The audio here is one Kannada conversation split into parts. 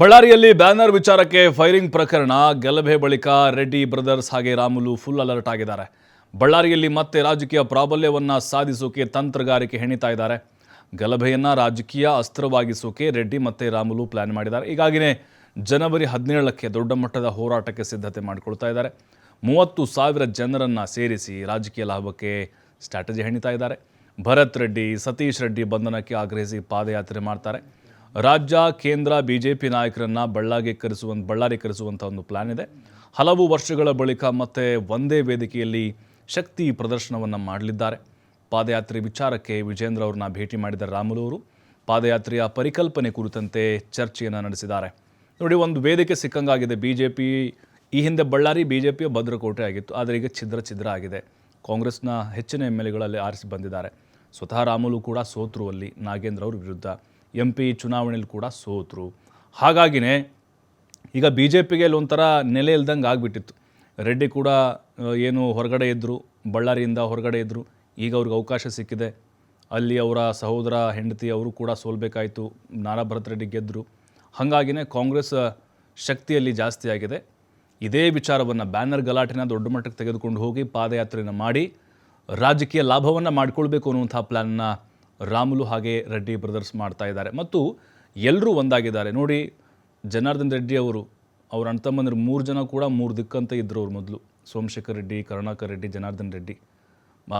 ಬಳ್ಳಾರಿಯಲ್ಲಿ ಬ್ಯಾನರ್ ವಿಚಾರಕ್ಕೆ ಫೈರಿಂಗ್ ಪ್ರಕರಣ ಗಲಭೆ ಬಳಿಕ ರೆಡ್ಡಿ ಬ್ರದರ್ಸ್ ಹಾಗೆ ರಾಮುಲು ಫುಲ್ ಅಲರ್ಟ್ ಆಗಿದ್ದಾರೆ. ಬಳ್ಳಾರಿಯಲ್ಲಿ ಮತ್ತೆ ರಾಜಕೀಯ ಪ್ರಾಬಲ್ಯವನ್ನು ಸಾಧಿಸೋಕೆ ತಂತ್ರಗಾರಿಕೆ ಹೆಣಿತಾ ಇದ್ದಾರೆ. ಗಲಭೆಯನ್ನು ರಾಜಕೀಯ ಅಸ್ತ್ರವಾಗಿಸೋಕೆ ರೆಡ್ಡಿ ಮತ್ತೆ ರಾಮುಲು ಪ್ಲಾನ್ ಮಾಡಿದ್ದಾರೆ. ಈಗಾಗಲೇ ಜನವರಿ ಹದಿನೇಳಕ್ಕೆ ದೊಡ್ಡ ಮಟ್ಟದ ಹೋರಾಟಕ್ಕೆ ಸಿದ್ಧತೆ ಮಾಡಿಕೊಳ್ತಾ ಇದ್ದಾರೆ. ಮೂವತ್ತು ಸಾವಿರ ಜನರನ್ನು ಸೇರಿಸಿ ರಾಜಕೀಯ ಲಾಭಕ್ಕೆ ಸ್ಟ್ರಾಟಜಿ ಹೆಣಿತಾ ಇದ್ದಾರೆ. ಭರತ್ ರೆಡ್ಡಿ, ಸತೀಶ್ ರೆಡ್ಡಿ ಬಂಧನಕ್ಕೆ ಆಗ್ರಹಿಸಿ ಪಾದಯಾತ್ರೆ ಮಾಡ್ತಾರೆ. ರಾಜ್ಯ, ಕೇಂದ್ರ, ಬಿಜೆಪಿ ನಾಯಕರನ್ನು ಬಳ್ಳಾರಿಗೆ ಕರೆಸುವಂತ ಬಳ್ಳಾರಿ ಕರೆಸುವಂಥ ಒಂದು ಪ್ಲಾನ್ ಇದೆ. ಹಲವು ವರ್ಷಗಳ ಬಳಿಕ ಮತ್ತೆ ಒಂದೇ ವೇದಿಕೆಯಲ್ಲಿ ಶಕ್ತಿ ಪ್ರದರ್ಶನವನ್ನು ಮಾಡಲಿದ್ದಾರೆ. ಪಾದಯಾತ್ರೆ ವಿಚಾರಕ್ಕೆ ವಿಜೇಂದ್ರ ಅವ್ರನ್ನ ಭೇಟಿ ಮಾಡಿದ ರಾಮುಲು ಅವರು ಪಾದಯಾತ್ರೆಯ ಪರಿಕಲ್ಪನೆ ಕುರಿತಂತೆ ಚರ್ಚೆಯನ್ನು ನಡೆಸಿದ್ದಾರೆ. ನೋಡಿ, ಒಂದು ವೇದಿಕೆ ಸಿಕ್ಕಂಗಾಗಿದೆ. ಬಿ ಜೆ ಪಿ ಈ ಹಿಂದೆ ಬಳ್ಳಾರಿ ಬಿ ಜೆ ಪಿಯ ಭದ್ರಕೋಟೆ ಆಗಿತ್ತು. ಆದರೆ ಈಗ ಛಿದ್ರ ಛಿದ್ರ ಆಗಿದೆ. ಕಾಂಗ್ರೆಸ್ನ ಹೆಚ್ಚಿನ ಎಂ ಎಲ್ ಎಗಳಲ್ಲಿ ಆರಿಸಿ ಬಂದಿದ್ದಾರೆ. ಸ್ವತಃ ರಾಮುಲು ಕೂಡ ಸೋತರು ಅಲ್ಲಿ ನಾಗೇಂದ್ರ ಅವ್ರ ವಿರುದ್ಧ. ಎಂ ಪಿ ಚುನಾವಣೆಯಲ್ಲಿ ಕೂಡ ಸೋತರು. ಹಾಗಾಗಿನೇ ಈಗ ಬಿ ಜೆ ಪಿಗೆ ಒಂಥರ ನೆಲೆ ಇಲ್ದಂಗೆ ಆಗಿಬಿಟ್ಟಿತ್ತು. ರೆಡ್ಡಿ ಕೂಡ ಏನು ಹೊರಗಡೆ ಇದ್ದರು ಬಳ್ಳಾರಿಯಿಂದ ಹೊರಗಡೆ ಇದ್ದರು ಈಗ ಅವ್ರಿಗೆ ಅವಕಾಶ ಸಿಕ್ಕಿದೆ. ಅಲ್ಲಿ ಅವರ ಸಹೋದರ, ಹೆಂಡತಿ ಅವರು ಕೂಡ ಸೋಲ್ಬೇಕಾಯಿತು ನಾರಾ ಭರತ್ ರೆಡ್ಡಿ ಗೆದ್ದರು ಹಾಗಾಗಿನೇ ಕಾಂಗ್ರೆಸ್ ಶಕ್ತಿಯಲ್ಲಿ ಜಾಸ್ತಿ ಆಗಿದೆ. ಇದೇ ವಿಚಾರವನ್ನು ಬ್ಯಾನರ್ ಗಲಾಟೆನ ದೊಡ್ಡ ಮಟ್ಟಕ್ಕೆ ತೆಗೆದುಕೊಂಡು ಹೋಗಿ ಪಾದಯಾತ್ರೆಯನ್ನು ಮಾಡಿ ರಾಜಕೀಯ ಲಾಭವನ್ನು ಮಾಡಿಕೊಳ್ಬೇಕು ಅನ್ನುವಂಥ ಪ್ಲ್ಯಾನ್ನ ರಾಮುಲು ಹಾಗೆ ರೆಡ್ಡಿ ಬ್ರದರ್ಸ್ ಮಾಡ್ತಾ ಇದ್ದಾರೆ. ಮತ್ತು ಎಲ್ಲರೂ ಒಂದಾಗಿದ್ದಾರೆ. ನೋಡಿ, ಜನಾರ್ದನ್ ರೆಡ್ಡಿ ಅವರು, ಅವ್ರ ಅಣ್ಣ ತಮ್ಮಂದಿರು ಮೂರು ಜನ ಕೂಡ ಮೂರು ದಿಕ್ಕಂತ ಇದ್ದರು ಅವ್ರು ಮೊದಲು. ಸೋಮಶೇಖರ್ ರೆಡ್ಡಿ, ಕರುಣಾಕರ್ ರೆಡ್ಡಿ, ಜನಾರ್ದನ್ ರೆಡ್ಡಿ.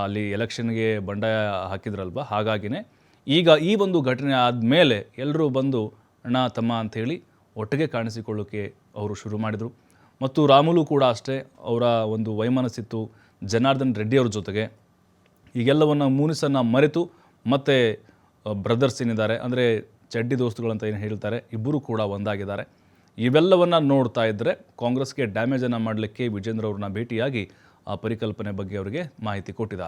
ಅಲ್ಲಿ ಎಲೆಕ್ಷನ್ಗೆ ಬಂಡಾಯ ಹಾಕಿದ್ರಲ್ವ? ಹಾಗಾಗಿನೇ ಈಗ ಈ ಒಂದು ಘಟನೆ ಆದಮೇಲೆ ಎಲ್ಲರೂ ಬಂದು, ಅಣ್ಣ, ತಮ್ಮ ಅಂಥೇಳಿ ಒಟ್ಟಿಗೆ ಕಾಣಿಸಿಕೊಳ್ಳೋಕೆ ಅವರು ಶುರು ಮಾಡಿದರು. ಮತ್ತು ರಾಮುಲು ಕೂಡ ಅಷ್ಟೇ ಅವರ ಒಂದು ವೈಮನಸ್ಸಿತ್ತು ಜನಾರ್ದನ್ ರೆಡ್ಡಿಯವ್ರ ಜೊತೆಗೆ. ಈಗೆಲ್ಲವನ್ನು ಮೂನಿಸನ್ನು ಮರೆತು ಮತ್ತೆ ಬ್ರದರ್ಸ್ ಏನಿದ್ದಾರೆ, ಅಂದರೆ ಚಡ್ಡಿ ದೋಸ್ತುಗಳಂತ ಏನು ಹೇಳ್ತಾರೆ, ಇಬ್ಬರು ಕೂಡ ಒಂದಾಗಿದ್ದಾರೆ. ಇವೆಲ್ಲವನ್ನು ನೋಡ್ತಾ ಇದ್ದರೆ ಕಾಂಗ್ರೆಸ್ಗೆ ಡ್ಯಾಮೇಜನ್ನು ಮಾಡಲಿಕ್ಕೆ ವಿಜೇಂದ್ರ ಅವ್ರನ್ನ ಭೇಟಿಯಾಗಿ ಆ ಪರಿಕಲ್ಪನೆ ಬಗ್ಗೆ ಅವರಿಗೆ ಮಾಹಿತಿ ಕೊಟ್ಟಿದ್ದಾರೆ.